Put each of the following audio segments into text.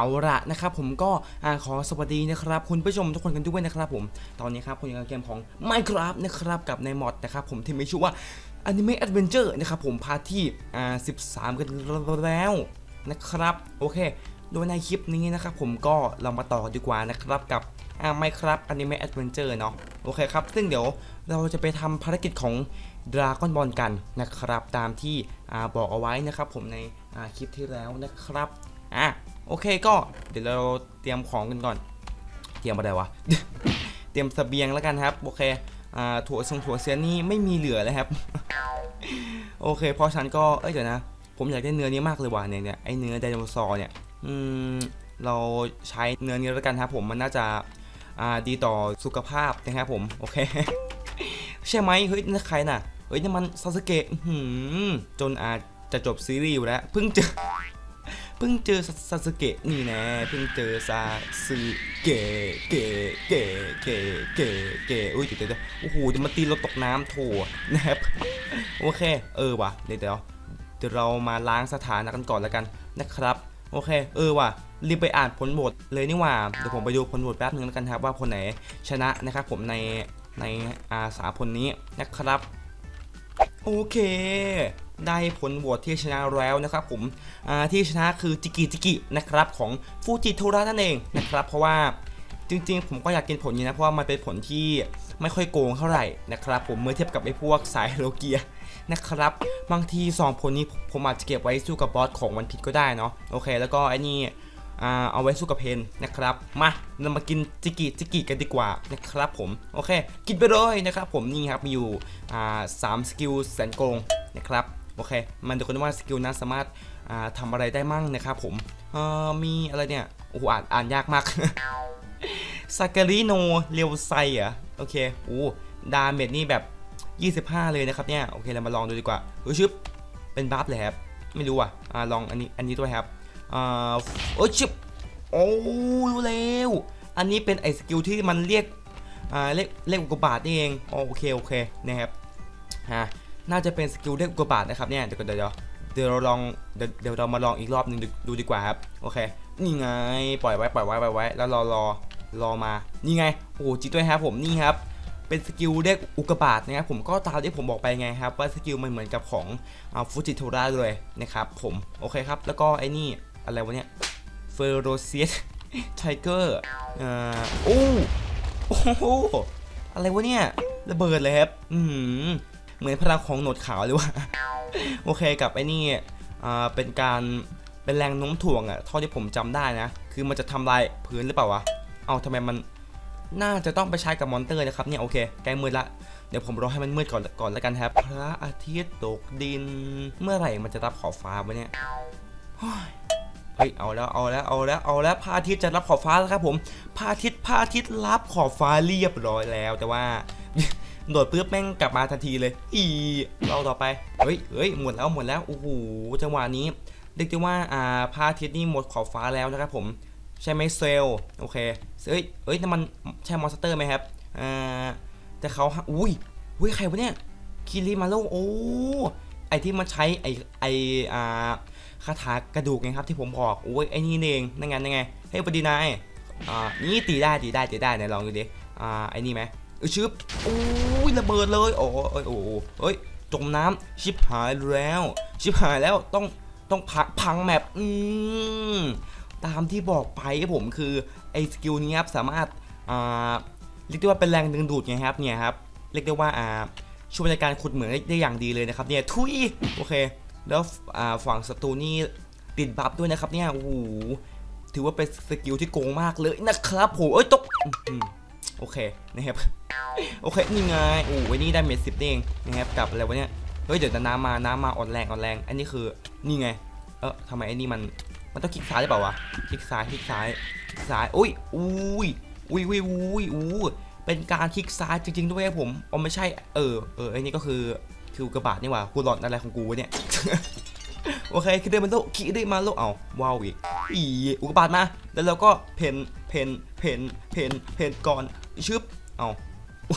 เอาละนะครับผมก็ขอสวัสดีนะครับ คุณผู้ชมทุกคนกันด้วยนะครับผมตอนนี้ครับคุณอยู่กับเกมของ Minecraft นะครับกับในมอดนะครับผมที่มีชื่อว่า Anime Adventure นะครับผมพาที่อ่า13 กันแล้วนะครับโอเค โดยในคลิปนี้นะครับผมก็เรามาต่อดีกว่านะครับกับอ่า Minecraft Anime Adventure เนาะโอเคครับ ซึ่งเดี๋ยวเราจะไปทำภารกิจของ Dragon Ball กันนะครับ ตามที่อ่าบอกเอาไว้นะครับผมในอ่าคลิปที่แล้วนะครับอะ โอเคก็เดี๋ยวเราเตรียมของกันก่อน เตรียมอะไรวะ เตรียมเสบียงแล้วกันครับ โอเคอ่าถั่วทรงถั่วเสียนี่ไม่มีเหลือเลยครับ โอเคเพราะฉันก็เอ้ยเดี๋ยวนะ ผมอยากได้เนื้อนี้มากเลยว่ะเนี่ยเนี่ยไอเนื้อไดโนเสาร์เนี่ยอืมเราใช้เนื้อนี้แล้วกันครับผมมันน่าจะอ่าดีต่อสุขภาพนะครับผมโอเคใช่ไหมเฮ้ยนั่นใครน่ะเฮ้ยนี่มันซาสึเกะหือจนอาจจะจบซีรีส์อยู่แล้วเพิ่งเจอ เพิ่งเจอซาสึเกะนี่แน่เพิ่งเจอซาสึเกะเกะเกะเกะเกะเกะอุ้ยเดี๋ยวเดี๋ยวโอ้โหจะมาตีเราตกน้ำโถนะครับโอเค เออว่ะเดี๋ยวเดี๋ยวเดี๋ยวเรามาล้างสถานะกันก่อนแล้วกันนะครับ โอเค เออว่ะรีบไปอ่านผลโหวตเลยนี่ว่าเดี๋ยวผมไปดูผลโหวตแป๊บนึงแล้วกันครับว่าคนไหนชนะนะครับผมในในอาสาผลนี้นะครับ โอเค ได้ผลโหวตที่ชนะแล้วนะครับผมที่ชนะคือจิกิจิกินะครับของฟูจิโทระนั่นเองนะครับ เพราะว่าจริงๆ ผมก็อยากกินผลนี้นะ เพราะว่ามันเป็นผลที่ไม่ค่อยโกงเท่าไหร่นะครับผมเมื่อเทียบกับไอ้พวกสายโลเกียนะครับ บางที 2 ผลนี้ผมอาจจะเก็บไว้สู้กับบอสของวันพิษก็ได้เนาะโอเค แล้วก็ไอ้นี่ เอาไว้สู้กับเพนนะครับ มาเรามากินจิกิจิกิกันดีกว่านะครับผม โอเค กินไปเลยนะครับผมนี่ครับมีอยู่สามสกิลแสนโกงนะครับ โอเค มันดูกันว่าสกิลนั้นสามารถาทำอะไรได้มั่งนะครับผมมีอะไรเนี่ย โอ้โหอ่านอ่านยากมากซาการิโนเรียวไซอะโอเคโอ้ดาเมจนี่แบบ 25 เลยนะครับเนี่ย โอเค เรามาลองดูดีกว่าเฮ้ยชึบเป็นบัฟเลยครับ ไม่รู้อะอ่าลองอันนี้ อันนี้ด้วยครับ อ่าโอ้ยชึบโอ้รู้แล้วอันนี้เป็นไอสกิลที่มันเรียกอ่าเรียกเรียกอุกบาตนี่เองโอเคโอเคนะครับฮะน่าจะเป็นสกิลเรียกอุกบาตนะครับเนี่ยเดี๋ยวก่อนเดี๋ยวเดี๋ยวเราลองเดี๋ยวเรามาลองอีกรอบหนึงดูดีกว่าครับโอเคนี่ไงปล่อยไว้ปล่อยไว้ปล่อยไว้ แล้วรอรอรอมานี่ไงโอ้โหจิตด้วยครับผมนี่ครับเป็นสกิลเรียกอุกบาตนะครับผมก็ตามที่ผมบอกไปไงครับว่าสกิลมันเหมือนกับของฟูจิโทระเลยนะครับผมโอเคครับแล้วก็ไอ้นี่ อะไรวะเนี่ยเฟโรเซียสไทเกอร์อ่าโอ้โอ้โหอะไรวะเนี่ยระเบิดเลยครับอือหือเหมือนพลังของหนวดขาวเลยว่ะโอเคกับไอ้นี่อ่าเป็นการเป็นแรงโน้มถ่วงอะเท่าที่ผมจำได้นะ คือมันจะทำลายพื้นหรือเปล่าวะเอาทำไมมันน่าจะต้องไปใช้กับมอนเตอร์นะครับเนี่ยโอเคใกล้มืดละเดี๋ยวผมรอให้มันมืดก่อนก่อนแล้วกันครับ พระอาทิตย์ตกดิน เมื่อไหร่มันจะรับขอบฟ้าวะเนี่ย ฮ้ยเฮ้ยเอาแล้วเอาแล้วเอาแล้วเอาแล้วพระอาทิตย์จะรับขอบฟ้าแล้วครับผมพระอาทิตย์พระอาทิตย์รับขอบฟ้าเรียบร้อยแล้ว แต่ว่าโดดปุ๊บแม่งกลับมาทันทีเลย อีเราต่อไปเฮ้ยเฮ้ยหมดแล้วหมดแล้วโอ้โหจังหวะนี้เรียกได้ว่าอ่าพระอาทิตย์นี่หมดขอบฟ้าแล้วนะครับผมใช่ไหมเซลโอเคเอ้ยเอ้ยนั่นมันใช่มอนสเตอร์ไหมครับอ่าแต่เขาอุ้ยอุ้ยใครวะเนี่ยคิริมาโลโอ้ไอที่มันใช้ไอไออ่า คาถากระดูกไงครับที่ผมบอกโอ้ยไอ้นี่เองนั่นไงนั่นไงเฮ้ยปดีนายอ่านี่ตีได้ตีได้ตีได้ไหนลองดูดิอ่าไอนี่ไหมเออชึบโอ้ยระเบิดเลยโอ้ยโอ้ยโอ้ยเฮ้ยจมน้ำชิบหายแล้ว ชิบหายแล้วต้องต้องพังพังแมปอืมตามที่บอกไปครับผมคือไอ้สกิลนี้ครับสามารถอ่าเรียกได้ว่าเป็นแรงดึงดูดไงครับเนี่ยครับเรียกได้ว่าอ่าช่วยในการขุดเหมืองได้อย่างดีเลยนะครับเนี่ยทุยโอเค แล้วฝั่งศัตรูนี่ติดบัฟด้วยนะครับเนี่ยโอ้โหถือว่าเป็นสกิลที่โกงมากเลยนะครับโหเอ้ยตกโอเคนะครับโอเคนี่ไงโอ้ยนี่ได้เมจสิบเองนะครับกับอะไรวะเนี่ยเฮ้ยเดี๋ยวน้ำมาน้ำมาอ่อนแรงอ่อนแรง อันนี้คือนี่ไง เออทำไมไอ้นี่มันมันต้องคลิกซ้ายหรือเปล่าวะคลิกซ้ายคลิกซ้ายคลิกซ้ายอุ้ยอุ้ยอุ้ยอุ้ยอุ้ยอู้เป็นการคลิกซ้ายจริง ๆ ด้วยครับผมอ๋อไม่ใช่ เออเออไอ้นี่ก็คือ คือกระบาดนี่หว่ากูหลอนอะไรของกูวะเนี่ยโอเคคิดได้มาโลคิดได้มาโลเอาว้าวอีกอีอุกกาบาตมาแล้วเราก็เพนเพนเพนเพนเพนก่อนชึบเอาอุ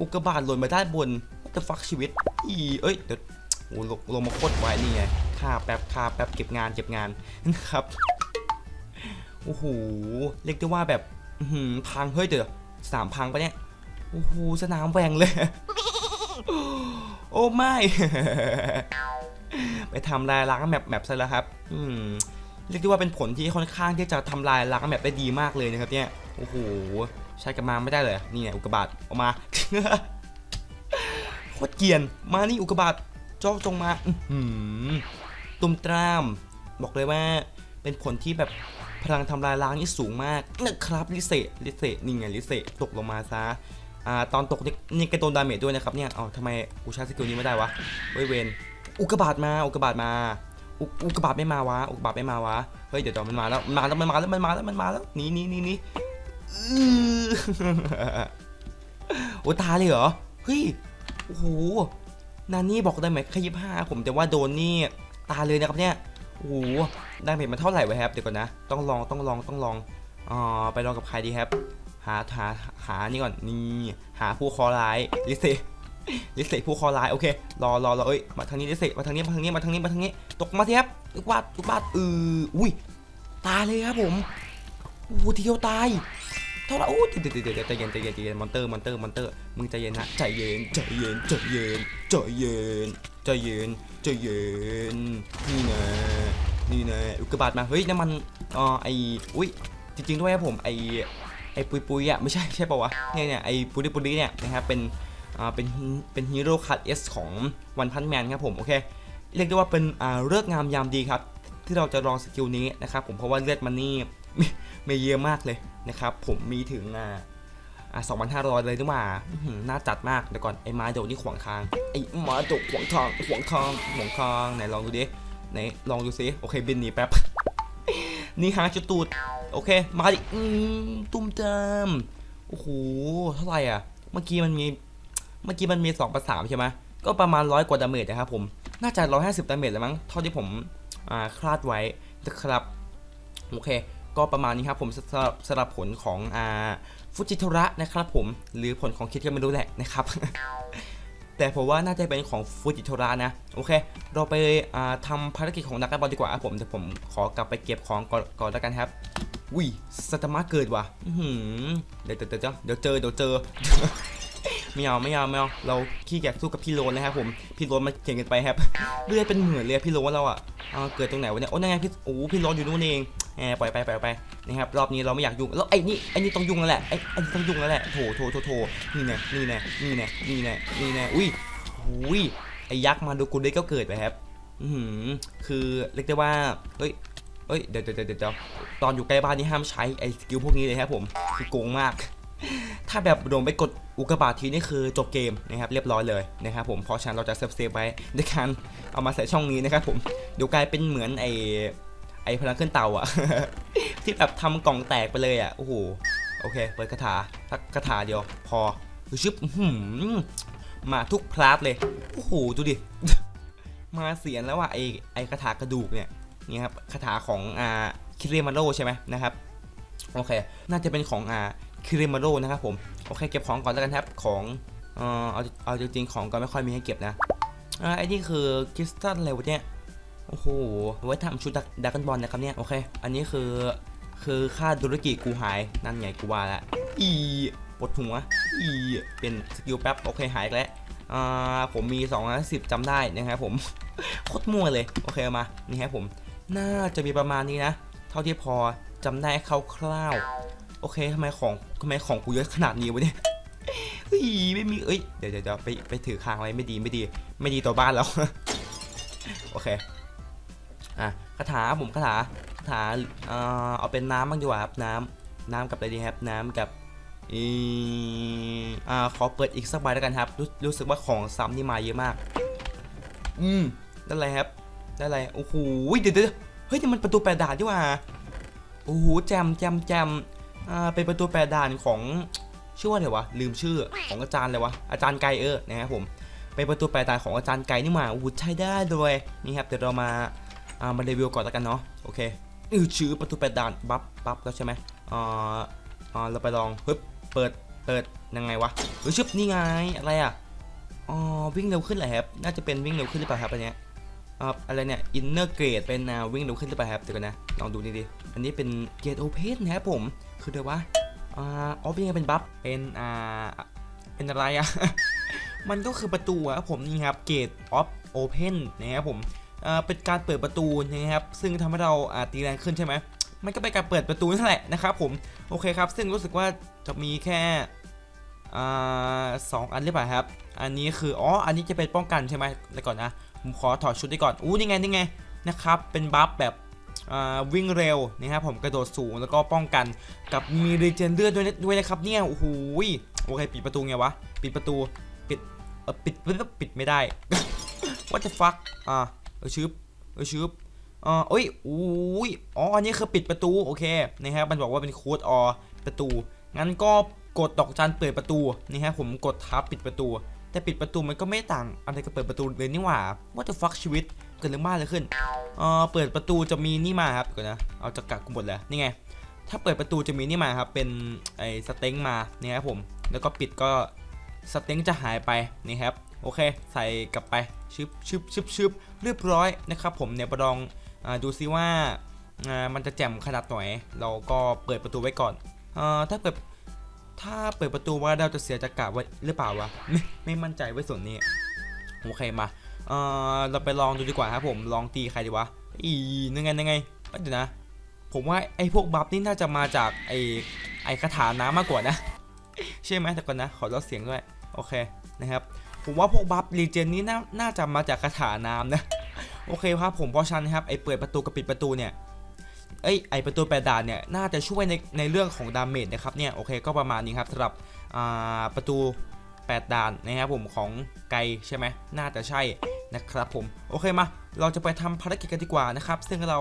อุกกาบาตหล่นมาด้านบน what the fuck ชีวิตอีเอ้ยเดี๋ยวโอ้ลงมาโคตรไวนี่ไงค่าแป๊บค่าแป๊บเก็บงานเก็บงานนะครับโอ้โหเรียกได้ว่าแบบพังเฮ้ยเดี๋ยวสามพังปะเนี่ยโอ้โหสนามแหว่งเลย โอ้ไม่ ไปทำลายล้างแมปแมปซะแล้วครับ อืมเรียกได้ว่าเป็นผลที่ค่อนข้างที่จะทำลายล้างแมปได้ดีมากเลยนะครับเนี่ย โอ้โห ใช้กับมาไม่ได้เลย นี่ไงอุกกาบาตออกมาโคตรเกียน มานี่อุกกาบาตจอกจงมาอื้อหือตุมตราม บอกเลยว่า เป็นผลที่แบบพลังทำลายล้างนี่สูงมากนะครับลิเซลิเซนี่ไงลิเซตกลงมาซะ อ่าตอนตกนี่กระโดนดาเมจด้วยนะครับเนี่ยเอาทำไมกูใช้สกิลนี้ไม่ได้วะเว้ยเวนอุกบาตมาอุกบาตมาอุกบาตไม่มาวะอุกบาตไม่มาวะเฮ้ยเดี๋ยวเดี๋ยวมันมาแล้วมาแล้วมันมาแล้วมันมาแล้วมันมาแล้วหนี่นี่นี่นี่โอ้ตายเลยเหรอเฮ้ยโอ้โหนานี่บอกได้ไหมแค่ยี่ห้าผมแต่ว่าโดนนี่ตายเลยนะครับเนี่ยโอ้โหได้เมจมาเท่าไหร่วะครับเดี๋ยวก่อนนะต้องลองต้องลองต้องลองอ่าไปลองกับใครดีครับาหาหานี่ก่อนนี่หาผู้คอร้ายลิเซลิเซผู้คอร้ายโอเครอรอรอเอ้ยมาทางนี้ลิเซมาทางนี้มาทางนี้มาทางนี้มาทางนี้ตกมาทีครับลูกบาดลูกบาดเอออุ้ยตายเลยครับผมโอ้โหทีเดียวตายเท่าไหร่โอ้เดี๋ยวเดี๋ยวเดี๋ยวใจเย็นใจเย็นใจเย็นมอนเตอร์มอนเตอร์มอนเตอร์มึงใจเย็นนะใจเย็นใจเย็นใจเย็นใจเย็นใจเย็นใจเย็นนี่นะนี่นะอุกกาบาตมาเฮ้ยน้ำมันอ๋อไออุ้ยจริงๆด้วยครับผมไอไอปุยปุยอะไม่ใช่ใช่ป่าวะเนี่ยเนี่ยไอปุยปุยเนี่ยนะครับเป็นอ่าเป็นเป็นฮีโร่คัตเอสของวันพันแมนครับผมโอเคเรียกได้ว่าเป็นอ่าเลิกงามยามดีครับ ที่เราจะลองสกิลนี้นะครับผมเพราะว่าเลือดมันนี่มีมีเยอะมากเลยนะครับผมมีถึงอ่าอ่า2,500 เลยนี่หว่าอื้อหือน่าจัดมากเดี๋ยวก่อนไอ้ม้โดนี่ขวางทางไอ้ม้โดขวางทางขวางทางขวางทางไหนลองดูดิไหนลองดูซิโอเคบินหนีแป๊บนี่หางจุดตูด โอเค มาดิอืมตุ้มเติมโอ้โหเท่าไหร่อะ เมื่อกี้มันมี เมื่อกี้มันมี2ประสามใช่ไหมก็ประมาณร้อยกว่าดาเมจนะครับผม น่าจะ150ดาเมจเลยมั้ง เท่าที่ผมอ่าคาดไว้นะครับ โอเค ก็ประมาณนี้ครับผมสำหรับสำหรับผลของอ่าฟุจิทระนะครับผม หรือผลของคิดก็ไม่รู้แหละนะครับ แต่ผมว่าน่าจะเป็นของฟูจิโทระนะ โอเค เราไปาทำภารกิจของนักบอลดีกว่าครับผมเดี๋ยวผมขอกลับไปเก็บของก่อนก่อนแล้วกันครับวิสตามาเกิดว่ะเดี๋ยวเดี๋ยวเดี๋ยวเดี๋ยวเจอเดี๋ยวเจอไม่เอาไม่เอาไม่เอาเราขี้เกียจสู้กับพี่โรนนะครับผมพี่โรนมาเก่งกันไปครับเลือดเป็นเหมือนเลยอพี่โรนเราอะอ่าเกิดตรงไหนวะเนี่ยโอ้นั่นไงพี่โอ้พี่โรนอยู่นู่นเอง ปล่อยไปปล่อยไปนะครับรอบนี้เราไม่อยากยุ่งแล้วไอ้นี่ไอ้นี่ต้องยุ่งแล้วแหละไอ้ไอ้นี่ต้องยุ่งแล้วแหละโถโถโถโถนี่แน่นี่แน่นี่แน่นี่แน่นี่แน่อุ้ยอุ้ยไอ้ยักษ์มาดูกูได้ก็เกิดไปครับอือหือคือเรียกได้ว่าเฮ้ยเฮ้ยเดี๋ยวเดี๋ยวเดี๋ยวตอนอยู่ใกล้บ้านนี่ห้ามใช้ไอ้สกิลพวกนี้เลยครับผมคือโกงมาก ถ้าแบบโดนไปกดอุกกาบาตทีนี่คือจบเกมนะครับเรียบร้อยเลยนะครับผมเพราะฉะนั้นเราจะเซฟเซฟไว้ด้วยการเอามาใส่ช่องนี้นะครับผมเดี๋ยวกลายเป็นเหมือนไอ อพลังขึ้นเตาอะที่แบบทำกล่องแตกไปเลยอะโอ้โหโอเคเปิดคาถาสักคาถาเดียว พอชึบมาทุกพลาสเลยโอ้โหดูดิมาเสียนแล้วว่าไอไอคาถากระดูกเนี่ยนี่ครับคาถาของอ่าคิเรมาโรใช่ไหมนะครับโอเค น่าจะเป็นของอ่าคิริมาโรนะครับผมโอเคเก็บของก่อนแล้วกันครับของเออเอาเอาจริงๆของก็ไม่ค่อยมีให้เก็บนะอ่าไอ้นี่คือคริสตัลอะไรวะเนี่ย โอ้โหไว้ทำชุดดักกันบอลนะครับเนี่ยโอเค อันนี้คือคือค่าธุรกิจกูหายนั่นไงกูว่าละอีปวดหัวอีเป็นสกิลแป๊บโอเคหายแล้วอ่าผมมี210จำได้นะครับผมโคตรมั่วเลยโอเคมานี่ครับผมน่าจะมีประมาณนี้นะ เท่าที่พอจำได้คร่าวๆโอเคทำไมของทำไมของกูเยอะขนาดนี้วะเนี่ยเฮ้ยไม่มีเอ้ยเดี๋ยวเดี๋ยวเดี๋ยวไปไปถือค้างไว้ไม่ดีไม่ดี ไม่ดีต่อบ้านแล้วโอเค อะคาถาผมคาถาคาถาเอ่อเอาเป็นน้ำบ้างดีกว่าครับน้ำน้ำกับอะไรดีครับน้ำกับอีอ่าขอเปิดอีกสักใบแล้วกันครับรู้รู้สึกว่าของซ้ำนี่มาเยอะมาก อืมได้อะไรครับได้อะไรโอ้โหเดี๋ยวเดี๋ยวเฮ้ยนี่มันประตูแปดด่านดีกว่าโอ้โหแจมแจมแจมอ่าเป็นประตูแปดด่านของชื่อว่าอะไรวะลืมชื่อของอาจารย์เลยวะอาจารย์ไกเออนะครับผมเป็นประตูแปดด่านของอาจารย์ไกนี่หว่าโอ้โหใช้ได้ด้วยนี่ครับเดี๋ยวเรามา อ่ามารีวิวก่อนแล้วกันเนาะโอเคอือชื่อประตูแปดด่านบัฟบัฟแล้วใช่ไหมอ่าอ่าเราไปลองฮึบเปิดเปิดยังไงวะเฮ้ยชึบนี่ไงอะไรอะอ๋อวิ่งเร็วขึ้นเหรอครับน่าจะเป็นวิ่งเร็วขึ้นหรือเปล่าครับอันเนี้ยอ่าอะไรเนี่ยอินเนอร์เกรดเป็นอ่าวิ่งเร็วขึ้นหรือเปล่าครับเดี๋ยวกันนะลองดูนี่ดิอันนี้เป็นเกรดโอเพนนะครับผมคือเดี๋ยวว่าอ่าอ๋อเป็นยังไงเป็นบัฟเป็นอ่าเป็นอะไรอะมันก็คือประตูอะครับผมนี่ครับเกตออฟโอเพนนะครับผม เป็นการเปิดประตูนะครับซึ่งทำให้เราตีแรงขึ้นใช่ไหมมันก็เป็นการเปิดประตูนั่นแหละนะครับผมโอเคครับ ซึ่งรู้สึกว่าจะมีแค่สองอันหรือเปล่าครับ อันนี้คืออ๋ออันนี้จะเป็นป้องกันใช่ไหมเดี๋ยวก่อนนะผมขอถอดชุดดีก่อนอู้นี่ไงนี่ไงนะครับเป็นบัฟแบบวิ่งเร็วนะครับผมกระโดดสูงแล้วก็ป้องกันกับมีรีเจนเลือดด้วยด้วยนะครับเนี่ยโอ้โหโอเคปิดประตูไงวะปิดประตูเออปิดปิดปิดไม่ได้ What the fuck อ่า เออชืบเออชืบอ่าเอ้ยอุ้ยอ๋ออันนี้คือปิดประตูโอเคนะครับมันบอกว่าเป็นโค้ดออประตู งั้นก็กดดอกจันเปิดประตูนี่ฮะผมกดทับปิดประตู แต่ปิดประตูมันก็ไม่ต่างอะไรกับเปิดประตูเลยนี่หว่า What the fuck ชีวิตเกิดเรื่องบ้าเลยขึ้นเออเปิดประตูจะมีนี่มาครับก่อนนะเอาจะกักกูหมดเลยนี่ไงถ้าเปิดประตูจะมีนี่มาครับเป็นไอ้สเต็งมาเนี่ยครับผมแล้วก็ปิดก็สเต็งจะหายไปนี่ครับ โอเค ใส่กลับไปชึบชึบชึบชึบเรียบร้อยนะครับผมเนี่ยประลองอดูซิว่ามันจะแจ่มขนาดไหนเราก็เปิดประตูไว้ก่อนอถ้าเปิดถ้าเปิดประตูไว่าเราจะเสียจักระไว้หรือเปล่าวะไม่ไม่มั่นใจไว้ส่วนนี้โอเคมาเอ่อเราไปลองดูดีกว่าครับผมลองตีใครดีวะอีนึงไงนึงไงเอ้ยเดี๋ยวนะ ผมว่าไอ้พวกบัฟนี่น่าจะมาจากไอ้ไอ้คาถาน้ำมากกว่านะใช่ไหมแต่ก่อนนะ ขอลดเสียงด้วยโอเคนะครับ ผมว่าพวกบัฟรีเจนนี้น่าจะมาจากคาถาน้ำนะ โอเคครับผมเพราะฉันนะครับไอเปิดประตูกับปิดประตูเนี่ยเอ้ไอประตูแปดด่านเนี่ยน่าจะช่วยในในเรื่องของดาเมจนะครับเนี่ยโอเคก็ประมาณนี้ครับสำหรับประตู8ด่านนะครับผมของไกใช่ไหมน่าจะใช่นะครับผมโอเคมา เราจะไปทำภารกิจกันดีกว่านะครับ ซึ่งเรา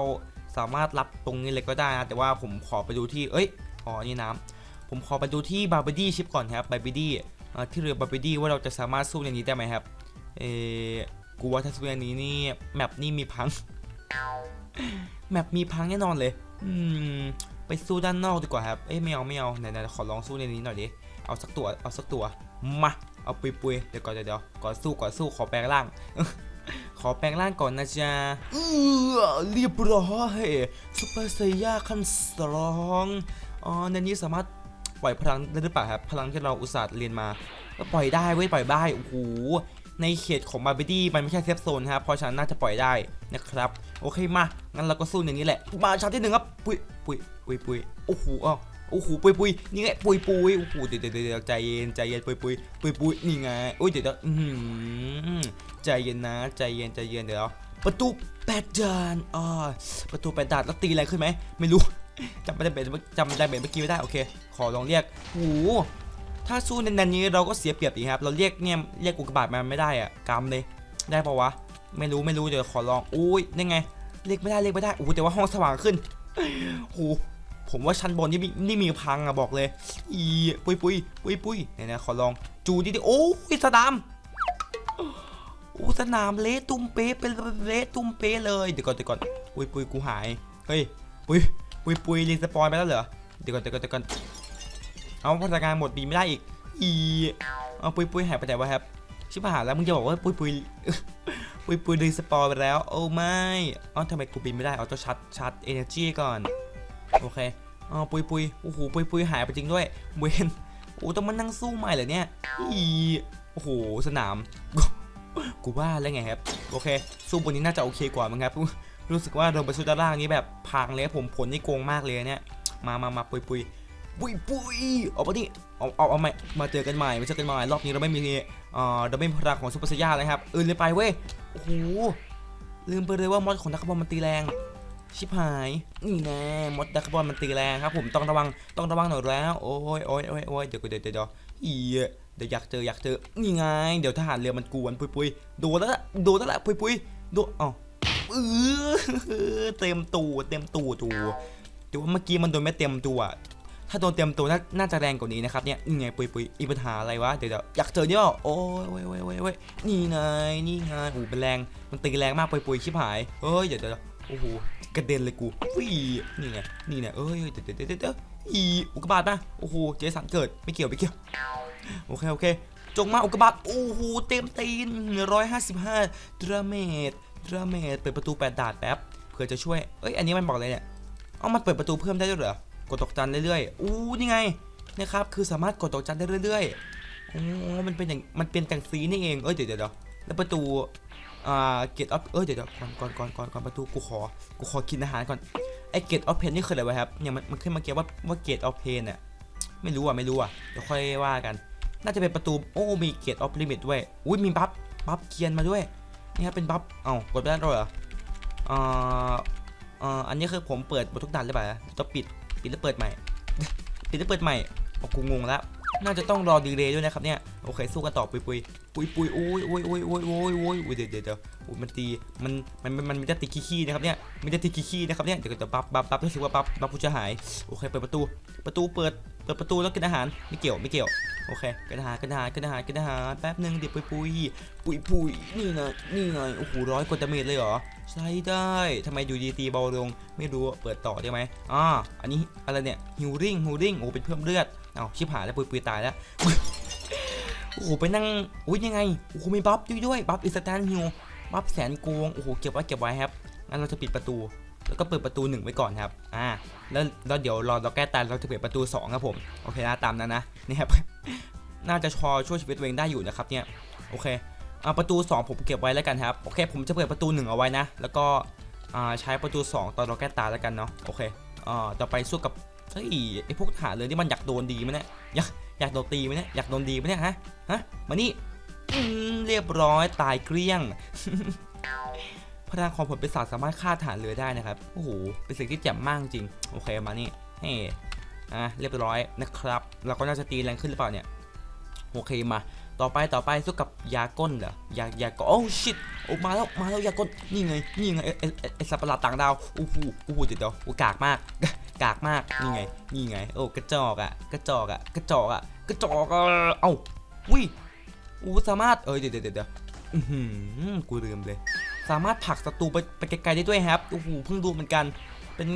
สามารถรับตรงนี้เลยก็ได้นะแต่ว่าผมขอไปดูที่เอ้ยอ๋อนี่น้ำผมขอไปดูที่บาร์บดี้ชิปก่อนครับบาร์บดี้ ที่เรือบาร์บดี้ว่าเราจะสามารถสู้ในนี้ได้ไหมครับ เออกูว่าถ้าสู้ในนี้นี่แมปนี่มีพัง แมปมีพังแน่นอนเลย อืม ไปสู้ด้านนอกดีกว่าครับ เอ้ยไม่เอาไม่เอาไหนๆขอลองสู้ในนี้หน่อยดิ เอาสักตัว เอาสักตัว มา เอาปุยปุยเดี๋ยวก่อนเดี๋ยวก่อนสู้ก่อนสู้ขอแปลงร่าง ขอแปลงร่างก่อนนะจ๊ะเออเรียบร้อยซุปเปอร์ไซย่าขั้นสอง อ๋อในนี้สามารถ ปล่อยพลังได้หรือเปล่าครับ พลังที่เราอุตส่าห์เรียนมาก็ปล่อยได้เว้ยปล่อยได้โอ้โหในเขตของบาร์บีดี้มันไม่ใช่เซฟโซนครับเพราะฉะนั้นน่าจะปล่อยได้นะครับโอเคมางั้นเราก็สู้อย่างนี้แหละมาชาร์จที่หนึ่งครับปุยปุยปุยปุยโอ้โหอ้าวโอ้โหปุยปุยนี่ไงปุยปุยโอ้โหเดี๋ยวเดี๋ยวเดี๋ยวใจเย็นใจเย็นปุยปุยปุยปุยนี่ไงโอ้ยเดี๋ยวเด้อใจเย็นนะใจเย็นใจเย็นเดี๋ยวประตูแปดดานอ่าประตูแปดดานแล้วตีอะไรขึ้นไหมไม่รู้ จำไม่ได้เป็นจำได้เป็นเมื่อกี้ไม่ได้โอเค ขอลองเรียกโอ้โหถ้าสู้ในนันนี้เราก็เสียเปรียบอีกครับ เราเรียกเนี่ยเรียกอุกบาตมาไม่ได้อะกำเลย ได้ปะวะ ไม่รู้ไม่รู้เดี๋ยวขอลองอุ้ยนี่ไง เรียกไม่ได้เรียกไม่ได้โอ้แต่ว่าห้องสว่างขึ้นโอ้ผมว่าชั้นบนนี่มีนี่มีพังอะบอกเลย อีปุยปุยปุยปุยเนี่ยนะขอลองจูดิดิโอ้ยสนามโอ้สนามเละตุ้มเป๊ะเป็นเละตุ้มเป๊ะเลยเดี๋ยวก่อนเดี๋ยวก่อนปุยปุยกูหายเฮ้ยปุย ปุยปุยรีสปอยไปแล้วเหรอเดี๋ยวก่อนเดี๋ยวก่อนเดี๋ยวก่อนเอาพลังงานหมดบีไม่ได้อีก อีเอาปุยปุยหายไปไหนวะครับชิบหายแล้วมึงจะบอกว่าปุยปุยปุยปุยรีสปอยไปแล้ว โอ้ไม่เอ๋อทำไมกูบินไม่ได้เอาต้องชัดชัดเอเนจีก่อนโอเคเอ๋อปุยปุยโอ้โหปุยปุยหายไปจริงด้วยเวนโอ้ต้องมานั่งสู้ใหม่เหรอเนี่ยอีโอ้โหสนามกูว่าแล้วไงครับ โอเค สู้บนนี้น่าจะโอเคกว่ามั้งครับ รู้สึกว่าเราไปสู้ด้านล่างนี้แบบพังเลยผมผลนี่โกงมากเลยเนี่ย มามามาปุยปุยปุยปุยเอาไปดิเอาเอาเอาใหม่มาเจอกันใหม่มาเจอกันใหม่รอบนี้เราไม่มีเอ่อเราไม่มีพลังของซุปเปอร์ไซย่าเลยครับเออลืมไปเว้ยโอ้โหลืมไปเลยว่ามอดของดักบอลมันตีแรงชิบหายนี่แน่มดดักบอลมันตีแรงครับผมต้องระวังต้องระวังหน่อยแล้วโอ้ยโอ้ยโอ้ยโอ้ยเดี๋ยวเดี๋ยวเดี๋ยวเดี๋ยวอีเดี๋ยวอยากเจออยากเจอนี่ไง เดี๋ยวทหารเรือมันกวนปุยปุยโดนแล้วโดนแล้วปุยปุยโดนอ้า เออเต็มตูเต็มตูตูแต่ว่าเมื่อกี้มันโดนไม่เต็มตัวถ้าโดนเต็มตัวน่าน่าจะแรงกว่านี้นะครับเนี่ยนี่ไงปุยปุยอีปัญหาอะไรวะเดี๋ยวอยากเจอเนี่ยโอ้ยโอ้ยโอ้ยโอ้ยนี่ไงนี่ไงโอ้โหเป็นแรงมันตีแรงมากปุยปุยชิบหายเฮ้ยเดี๋ยวเดี๋ยวโอ้โหกระเด็นเลยกูวิ่นี่ไงนี่ไงเอ้ยเดี๋ยวเดี๋ยวเดี๋ยวเดี๋ยวอีอุกบาตป่ะโอ้โหเจสันเกิดไม่เกี่ยวไม่เกี่ยวโอเคโอเคจงมาอุกบาตโอ้โหเต็มตีน155ดราเมจ ดดราเมจเปิดประตูแปดดาดแป๊บเพื่อจะช่วย เอ้ย อันนี้มันบอกอะไรเนี่ย เอามันเปิดประตูเพิ่มได้ด้วยเหรอ กดตกจันเรื่อยๆ อู้นี่ไง นะครับ คือสามารถกดตกจันได้เรื่อยๆโอ้มันเป็นอย่าง มันเป็นจังซีนี่เอง เอ้ยเดี๋ยวเดี๋ยวเดี๋ยวแล้วประตู อ่า เกตออฟ เอ้ย เดี๋ยวเดี๋ยวก่อนก่อนก่อนก่อนก่อนประตู กูขอ กูขอกินอาหารก่อน ไอเกตออฟเพนนี่คืออะไรวะครับ เนี่ยมันมันขึ้นมาเกี่ยวว่าว่าเกตออฟเพนเนี่ยไม่รู้อะ ไม่รู้อะ เดี๋ยวค่อยว่ากัน น่าจะเป็นประตู โอ้ มีเกตออฟลิมิตด้วย อุ้ยมีบัฟ บัฟเกียนมาด้วย นี่ครับเป็นบัฟเอ้ากดไม่ได้ด้วยเหรอเอ่อเอ่ออันนี้คือผมเปิดหมดทุกด่านเลยป่ะจะปิดปิดแล้วเปิดใหม่ ปิดแล้วเปิดใหม่โอ้กูงงแล้วน่าจะต้องรอดีเลย์ด้วยนะครับเนี่ยโอเคสู้กันต่อปุยปุยปุยปุยโอ้ยอุ้ยอุ้ยอุ้ยอุ้ยอุ้ยอุ้ยเดี๋ยวเดี๋ยวเดี๋ยวมันตีมันมันมันมันมีแต่ตีขี้ๆนะครับเนี่ยมีแต่ตีขี้ๆนะครับเนี่ยเดี๋ยวเดี๋ยวบัฟบัฟบัฟรู้สึกว่าบัฟบัฟกูจะหายโอเคเปิดประตูประตูเปิด เปิดประตูแล้วกินอาหารไม่เกี่ยวไม่เกี่ยวโอเคกินอาหารกินอาหารกินอาหารกินอาหารแป๊บหนึ่งเดี๋ยวปุยปุยปุยปุยนี่ไงนี่ไงโอ้โหร้อยกว่าดาเมจเลยเหรอใช้ได้ทำไมดูดีตีเบาลงไม่รู้เปิดต่อได้ไหมอ่าอันนี้อะไรเนี่ยฮิวริงฮิวริงโอ้เป็นเพิ่มเลือดเอาชิบหายแล้วปุยปุยตายแล้วโอ้โหไปนั่งอุ้ยยังไงโอ้โหมีบัฟด้วยด้วยบัฟอิสแตนฮิวบัฟแสนโกงโอ้โหเก็บไว้เก็บไว้ครับงั้นเราจะปิดประตู แล้วก็เปิดประตูหนึ่งไว้ก่อนครับ อ่า แล้วแล้วเดี๋ยวรอเราแก้ตาเราจะเปิดประตูสองครับผม โอเคนะตามนั้นนะนี่ครับ น่าจะชอช่วยชีวิตตัวเองได้อยู่นะครับเนี่ย โอเค อ่าประตู 2 ผมเก็บไว้แล้วกันครับ โอเค ผมจะเปิดประตู 1 เอาไว้นะ แล้วก็ อ่าใช้ประตู 2 ตอนเราแก้ตาแล้วกันเนาะ โอเค อ่าต่อไปสู้กับ เฮ้ยไอพวกทหารเรือที่มันอยากโดนดีไหมเนี่ย อยากอยากโดนตีไหมเนี่ย อยากโดนดีไหมเนี่ยฮะ ฮะ มานี่เรียบร้อยตายเกลี้ยง พลังของผลปีศาจสามารถฆ่าทหารเรือได้นะครับ โอ้โห เป็นสิ่งที่แจ่มมากจริง โอเค มานี่เฮ้อะเรียบร้อยนะครับ เราก็น่าจะตีแรงขึ้นหรือเปล่าเนี่ย โอเคมา ต่อไปต่อไปสู้กับยาก้นเหรอ ยายาก้นโอ้ชิตโอ้มาแล้ว มาแล้วยาก้น นี่ไง นี่ไงไอสัตว์ประหลาดต่างดาว โอ้โหโอ้โหเดี๋ยวเดี๋ยวโอ้กากมาก กากมาก นี่ไง นี่ไง โอ้กระจอกอะ กระจอกอะ กระจอกอะ กระจอกอะเอ้าวิอู้สามารถ เอ้ยเดี๋ยวเดี๋ยวเดี๋ยวกูลืมเลย สามารถผลักศัตรูไปไปไกลๆได้ด้วยครับโอ้โหเพิ่งดูเหมือนกัน เป็น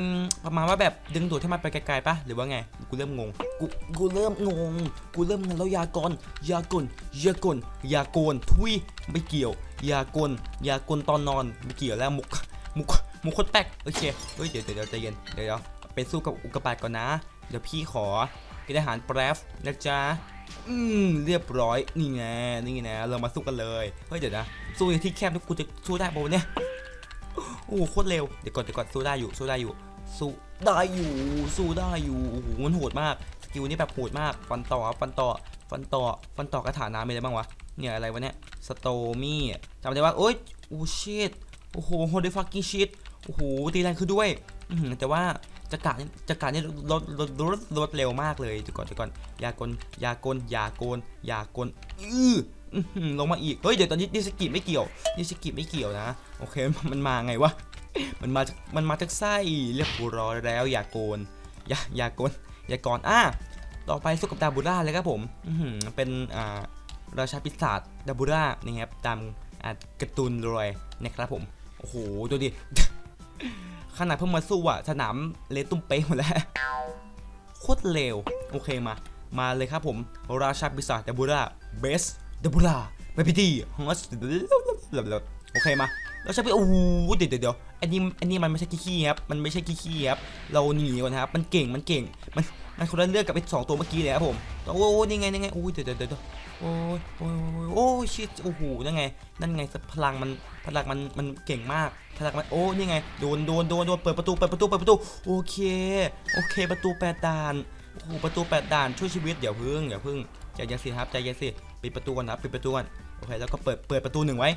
ประมาณว่าแบบดึงดูดให้มันไปไกลๆปะหรือว่าไงกูเริ่มงงกูกูเริ่มงงกูเริ่มงงแล้วยากรยากลยากลยากลทุยไม่เกี่ยว ยากลยากลตอนนอนไม่เกี่ยวแล้วมุกมุกมุกโคตรแป๊กโอเคเฮ้ยเดี๋ยวเดี๋ยวเดี๋ยวใจเย็นเดี๋ยวเดี๋ยวไปสู้กับอุกกาบาตก่อนนะ เดี๋ยวพี่ขอกินอาหารแป๊บนะจ๊ะ อืมเรียบร้อยนี่ไงนี่ไงเรามาสู้กันเลยเฮ้ยเดี๋ยวนะสู้ในที่แคบนี่กูจะสู้ได้ปะวะเนี่ยโอ้โหโคตรเร็วเดี๋ยวก่อนเดี๋ยวก่อนสู้ได้อยู่สู้ได้อยู่สู้ได้อยู่สู้ได้อยู่โอ้โหมันโหดมากสกิลนี้แบบโหดมากฟันต่อครับฟันต่อฟันต่อฟันต่อกระถาน้ำมีอะไรบ้างวะเนี่ยอะไรวะเนี่ยสโตมี่จำได้ว่าโอ๊ยโอ้ชิตโอ้โหโฮดฟักกิ้งชิตโอ้โหตีแรงขึ้นด้วยแต่ว่า จักรนี่จักรนี่ลดลดลดลดเร็วมากเลยเดี๋ยวก่อนเดี๋ยวก่อนยากลยากลยากลยากลอื้ออื้ออลงมาอีก เฮ้ย เดี๋ยวตอนนี้ดิสกิไม่เกี่ยวดิสกิไม่เกี่ยวนะ โอเค มันมาไงวะ มันมาจาก มันมาจากไส้เรียบร้อยแล้ว อย่าโกน อย่า อย่าโกน อย่าก่อนอะต่อไปสู้กับดาบูร่าเลยครับผมอื้อหือเป็น อ่า ราชาปีศาจดาบูร่านี่ครับ ตามอ่าการ์ตูนรวยนะครับผม โอ้โห ดูดิ ขนาดเพิ่งมาสู้อะสนามเละตุ้มเป๊ะหมดแล้วโคตรเลวโอเคมา มาเลยครับผมราชาปิศาจดบูร่าเบสเดบูร่าไปพิธีฮอสโอเคมาแล้วใช่พี่โอ้โหเดี๋ยวเดี๋ยวเดี๋ยวอันนี้อันนี้มันไม่ใช่ขี้ๆครับมันไม่ใช่ขี้ๆครับเราหนีก่อนนะครับ มันเก่งมันเก่งมัน มันคนละเรื่องกับไอ้สองตัวเมื่อกี้เลยครับผมโอ้โหนี่ไงนี่ไงโอ้ยเดี๋ยวเดี๋ยวเดี๋ยโอ้ยโอ้ยโอ้ยชิตโอ้โหนั่นไง นั่นไงพลังมันพลังมันมันเก่งมากพลังมันโอ้นี่ไงโดนโดนโดนโดนเปิดประตูเปิดประตูเปิดประตูโอเคโอเค ประตูแปดด่านโอ้โหประตูแปดด่านช่วยชีวิตเดี๋ยวพึ่งอย่าพึ่งใจเย็นสิครับใจเย็นสิปิดประตูก่อนนะปิดประตูก่อนโอเคแล้วก็เปิดเปิดประตูหนึ่งไว้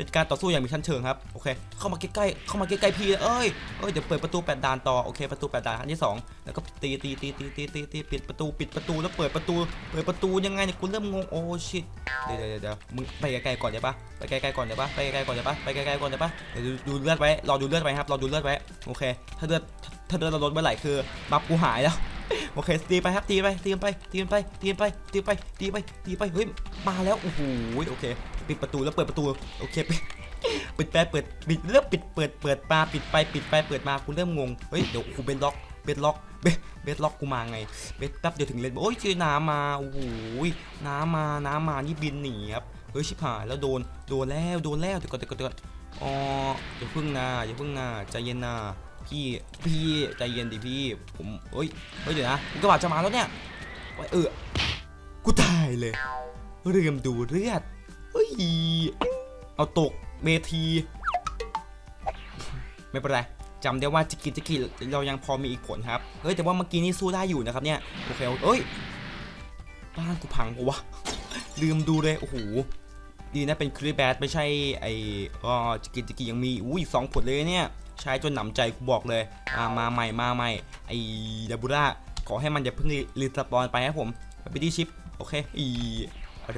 เป็นการต่อสู้อย่างมีชั้นเชิงครับโอเคเข้ามาใกล้ๆเข้ามาใกล้ๆพี่เอ้ยเอ้ยเดี๋ยวเปิดประตูแปดด่านต่อโอเคประตูแปดด่านอันที่สองแล้วก็ตีตีตีตีตีตีตีปิดประตูปิดประตูแล้วเปิดประตู เปิดประตูยังไงเนี่ยกูเริ่มงงโอ้ชิตเดี๋ยวเดี๋ยวเดี๋ยวมึงไปไกลๆก่อนได้ปะไปไกลๆก่อนได้ปะไปไกลๆก่อนได้ปะไปไกลๆก่อนได้ปะเดี๋ยวดูดูเลือดไว้รอดูเลือดไว้ครับรอดูเลือดไว้โอเค ถ้าเลือดถ้าเลือดเราลดเมื่อไหร่คือบัฟกูหายแล้ว โอเคตีไปครับตีไปตีไปตีไปตีไปตีไปตีไปตีไปเฮ้ยมาแล้วโอ้โหโอเค ปิดประตูแล้วเปิดประตูโอเคปิดปิดแปเปิดปิดเริ่มปิดเปิดเปิดมาปิดไปปิดไปเปิดมากูเริ่มงงเฮ้ยเดี๋ยวกูเบนล็อกเบนล็อกเบนเบนล็อกกูมาไงเบนแป๊บเดียวถึงเลนโอ้ยเจอน้ำมาโอ้โหน้ำมาน้ำมานี่บินหนีครับเฮ้ยชิบหายแล้วโดนโดนแล้วโดนแล้วเดี๋ยวก่อนเดี๋ยวก่อนเดี๋ยวก่อนอ๋ออย่าพึ่งนะอย่าพึ่งนะใจเย็นนะ พี่พี่ใจเย็นดิพี่ ผมเอ้ยเฮ้ยเดี๋ยวนะกกาบาตจะมาแล้วเนี่ยโอ้เออกูตายเลยเรื่มดูเลือดเฮ้ยเอาตกเมที ไม่เป็นไรจำได้ว่าจิกิจิกิเรายังพอมีอีกผลครับเฮ้ยแต่ว่าเมื่อกี้นี่สู้ได้อยู่นะครับเนี่ยโอเคเอ้ยบ้านกูพังปะวะลืมดูเลยโอ้โหดีนะเป็นคลิปแบดไม่ใช่ไอ้ก็จิกิจิกกิยังมีอุ้ยสองผลเลยเนี่ย ใช้จนหนำใจกูบอกเลยอ่ามาใหม่มาใหม่ไอ้ดับบูร่าขอให้มันอย่าเพิ่งรีสปอนไปครับผมไปดีชิปโอเคอี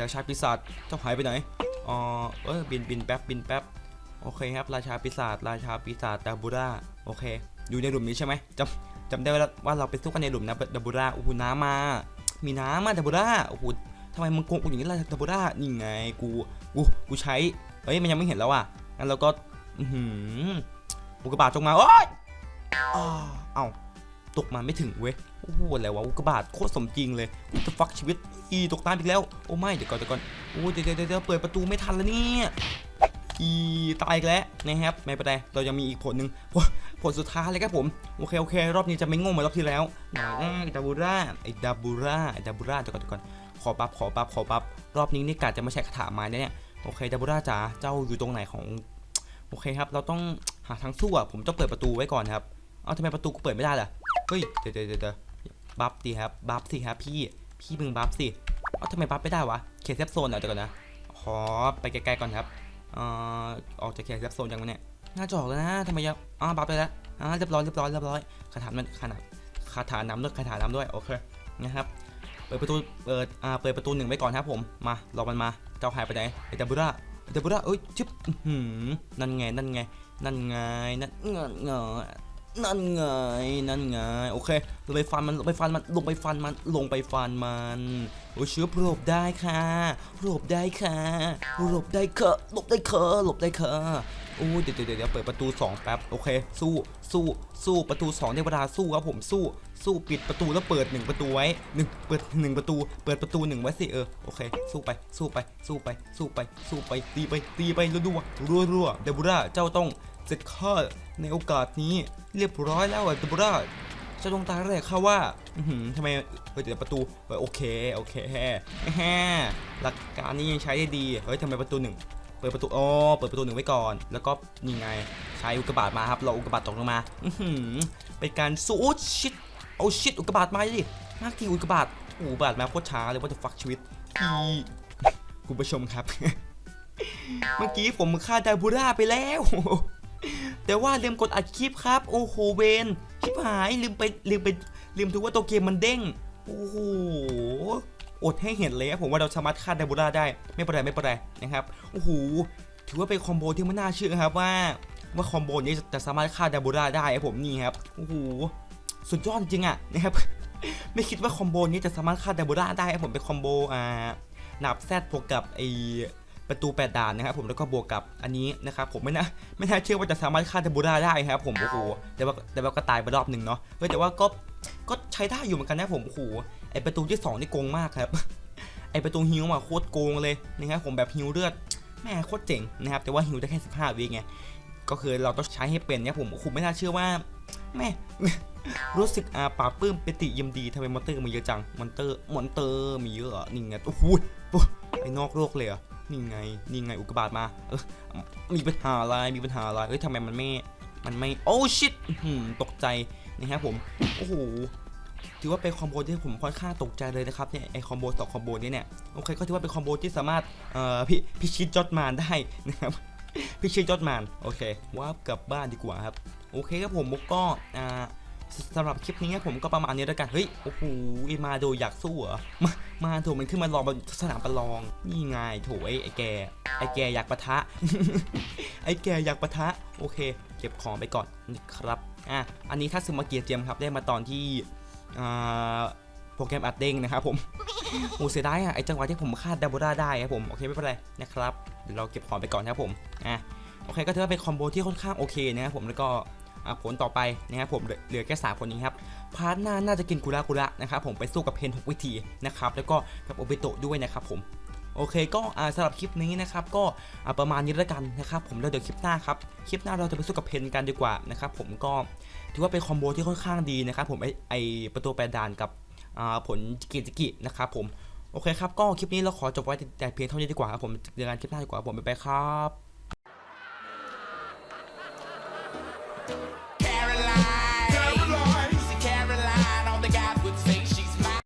ราชาปีศาจเจ้าหายไปไหนอ๋อเออบินบินแป๊บบินแป๊บโอเคครับราชาปีศาจราชาปีศาจดับบูร่าโอเค อยู่ในหลุมนี้ใช่ไหมจำจำได้ว่าว่าเราไปสู้กันในหลุมนะดับบูร่าโอ้โหน้ำมา มีน้ำมาดับบูร่าโอ้โหทำไมมึงโกงกูอย่างนี้ล่ะดับบูร่านี่ไงกูกูกูใช้เฮ้ยมันยังไม่เห็นแล้วอะงั้นเราก็อื อุกกาบาตจงมาโอ๊ยอ้าเอ้าตกมาไม่ถึงเว้ยโอ้โหอะไรวะอุกกาบาตโคตรสมจริงเลยจะฟักชีวิตอีตกน้ำอีกแล้วโอ้ไม่เดี๋ยวก่อนเดี๋ยวก่อนโอ้เดี๋ยวเดี๋ยวเดี๋ยวเปิดประตูไม่ทันแล้วเนี่ยอีตายแล้วนะครับไม่เป็นไรเรายังมีอีกผลหนึ่งผลผลสุดท้ายเลยครับผมโอเคโอเค รอบนี้จะไม่งงเหมือนรอบที่แล้วหน่อยนะไอ้ดาบูร่าไอ้ดาบูร่าไอ้ดาบูร่าเดี๋ยวก่อนเดี๋ยวก่อนขอปั๊บขอปั๊บขอปั๊บรอบนี้นี่กะจะไม่ใช้คาถาไม้นะเนี่ยโอเคดาบูร่าจ๋าเจ้าอยู่ตรงไหนของโอเคครับ เราต้อง หาทางสู้อะผมต้องเปิดประตูไว้ก่อนครับ เอ้าทำไมประตูกูเปิดไม่ได้ล่ะ เฮ้ย เดี๋ยวเดี๋ยวเดี๋ยวบัฟดิครับ บัฟสิครับพี่ พี่มึงบัฟสิ เอ้าทำไมบัฟไม่ได้วะ เขตเซฟโซนเหรอเดี๋ยวก่อนนะ ขอไปไกลๆก่อนครับเอ่อออกจากเขตเซฟโซนยังไงเนี่ย น่าจะออกแล้วนะทำไมยังอ้าวบัฟไปแล้วอ่าเรียบร้อยเรียบร้อยเรียบร้อยคาถามันขนาดคาถาน้ำด้วยคาถาน้ำด้วย โอเค นะครับ เปิดประตู เปิด อ่า เปิดประตูหนึ่งไว้ก่อนครับผม มา รอมันมา เจ้าหายไปไหนไอ้ดับเบิลล่าไอ้ดับเบิลล่าเอ้ย ชิบนั่นไง นั่นไง นั่นไง นั่นเงยเงนั่นไง นั่นไง โอเคลงไปฟันมันลงไปฟันมัน ลงไปฟันมัน ลงไปฟันมัน โอ้เชื้อหลบได้ค่ะหลบได้ค่ะหลบได้ค่ะหลบได้ค่ะหลบได้ค่ะโอ้เดี๋ยวเดี๋ยวเดี๋ยวเปิดประตู 2 แป๊บ โอเค สู้ สู้ สู้ ประตู2ในเวลาสู้ครับผม สู้ สู้ ปิดประตูแล้วเปิด 1 ประตูไว้หนึ่งเปิด 1 ประตู เปิดประตู 1 ไว้สิเออ โอเค สู้ไป สู้ไป สู้ไป สู้ไป สู้ไป ตีไป ตีไปรัวๆรัวรัวๆเดบูราเจ้าต้อง เสร็จข้าในโอกาสนี้เรียบร้อยแล้วอะเดบูราจะลงตาแรกข้าว่าทำไมเปิดประตูโอเคโอเคแฮ่หลักการนี้ยังใช้ได้ดีเฮ้ยทำไมประตูหนึ่งเปิดประตูอ๋อเปิดประตูหนึ่งไว้ก่อน แล้วก็นี่ไงใช้อุกกาบาตมาครับเราอุกกาบาตตกลงมาอือหือเป็นการสู้ชิตเอาชิตอุกกาบาตมาดิมากที่อุกกาบาตอุกกาบาตมาโคตรช้าเลยว่าจะฟักชีวิตอีคุณผู้ชมครับ เมื่อกี้ผมฆ่าดาบูร่าไปแล้ว แต่ว่าลืมกดอัดคลิปครับ โอ้โหเวนชิบหายลืมไปลืมไปลืมดูว่าตัวเกมมันเด้ง โอ้โหอดให้เห็นเลยครับผมว่าเราสามารถฆ่าดบูร่าได้ไม่เป็นไรไม่เป็นไรนะครับโอ้โหถือว่าเป็นคอมโบที่ไม่น่าเชื่อครับว่าว่าคอมโบนี้จะสามารถฆ่าดบูร่าได้ครับผมนี่ครับโอ้โหสุดยอดจริงอะนะครับไม่คิดว่าคอมโบนี้จะสามารถฆ่าดบูร่าได้ครับผมเป็นคอมโบอ่าหนับแซดบวกกับไอ ประตูแปดด่านนะครับผมแล้วก็บวกกับอันนี้นะครับผมไม่น่าไม่น่าเชื่อว่าจะสามารถฆ่าดาบูราได้ครับผมโอ้โหแต่ว่าแต่ว่าก็ตายไปรอบหนึ่งเนาะเฮ้ยแต่ว่าก็ก็ใช้ได้อยู่เหมือนกันนะผมโอ้โหไอประตูที่สองนี่โกงมากครับไอประตูฮิวมาโคตรโกงเลยนะครับผมแบบฮิวเลือดแม่โคตรเจ๋งนะครับแต่ว่าฮิวได้แค่ 15วิไงก็คือเราต้องใช้ให้เป็นเนี่ยผมโอ้โหไม่น่าเชื่อว่าแม่รู้สึกอาปาปลื้มปิติยิมดีทำไมมอนเตอร์มีเยอะจังมอนเตอร์มอนเตอร์มีเยอะนี่ไงโอ้โหไอนอกโลกเลยเหรอ นี่ไง นี่ไงอุกกาบาตมา เออ มีปัญหาอะไร มีปัญหาอะไร เอ้ยทำไมมันไม่ มันไม่ โอ้ชิตตกใจนะครับผม โอ้โห ถือว่าเป็นคอมโบที่ผมค่อนข้างตกใจเลยนะครับเนี่ย ไอคอมโบสองคอมโบนี้เนี่ย โอเค ก็ถือว่าเป็นคอมโบที่สามารถ เอ่อพิพิชิตจอดมานได้นะครับพิชิตจอดมาน โอเคว่ากลับบ้านดีกว่าครับ โอเคครับผมก็ อ่า สำหรับคลิปนี้ผมก็ประมาณนี้แล้วกัน เฮ้ย โอ้โห มาโดอยากสู้เหรอ มามาโถมันขึ้นมาลองบนสนามประลอง นี่ไงโถไอ้ไอ้แก ไอ้แกอยากปะทะ ไอ้แกอยากปะทะ โอเค เก็บของไปก่อนนะครับ อะ อันนี้ถ้าซึมาเกียเจียมครับได้มาตอนที่อ่าโปรแกรมอัดเด้งนะครับผมโอ้เสียดายอะไอ้จังหวะที่ผมฆ่าดับเบิลด้าได้ครับผมโอเคไม่เป็นไรนะครับเดี๋ยวเราเก็บของไปก่อนนะครับผมอะโอเคก็ถือว่าเป็นคอมโบที่ค่อนข้างโอเคนะครับผมแล้วก็ ผลต่อไปนะครับผมเหลือแค่สามคนนี้ครับพาร์ทหน้าน่าจะกินกุระกุระนะครับผมไปสู้กับเพนหกวิธีนะครับแล้วก็กับโอเบโตด้วยนะครับผมโอเคก็สำหรับคลิปนี้นะครับก็ประมาณนี้แล้วกันนะครับผมแล้วเดี๋ยวคลิปหน้าครับคลิปหน้าเราจะไปสู้กับเพนกันดีกว่านะครับผมก็ถือว่าเป็นคอมโบที่ค่อนข้างดีนะครับผมไอไอประตูแปดดานกับผลจิกิจิกินะครับผมโอเคครับก็คลิปนี้เราขอจบไว้แต่เพียงเท่านี้ดีกว่าครับผมเจอกันคลิปหน้าดีกว่าผมบ๊ายบายครับ